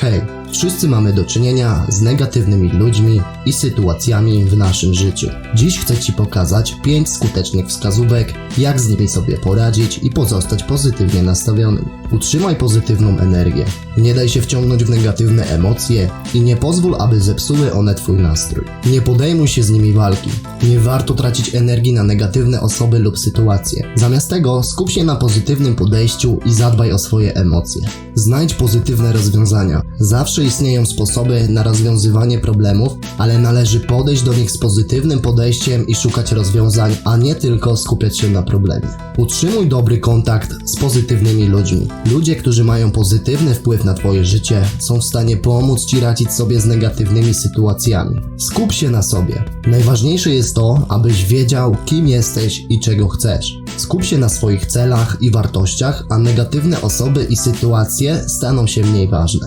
嗨。Wszyscy mamy do czynienia z negatywnymi ludźmi i sytuacjami w naszym życiu. Dziś chcę Ci pokazać 5 skutecznych wskazówek, jak z nimi sobie poradzić i pozostać pozytywnie nastawionym. Utrzymaj pozytywną energię, nie daj się wciągnąć w negatywne emocje i nie pozwól, aby zepsuły one Twój nastrój. Nie podejmuj się z nimi walki. Nie warto tracić energii na negatywne osoby lub sytuacje. Zamiast tego skup się na pozytywnym podejściu i zadbaj o swoje emocje. Znajdź pozytywne rozwiązania. Zawsze istnieją sposoby na rozwiązywanie problemów, ale należy podejść do nich z pozytywnym podejściem i szukać rozwiązań, a nie tylko skupiać się na problemie. Utrzymuj dobry kontakt z pozytywnymi ludźmi. Ludzie, którzy mają pozytywny wpływ na Twoje życie, są w stanie pomóc Ci radzić sobie z negatywnymi sytuacjami. Skup się na sobie. Najważniejsze jest to, abyś wiedział, kim jesteś i czego chcesz. Skup się na swoich celach i wartościach, a negatywne osoby i sytuacje staną się mniej ważne.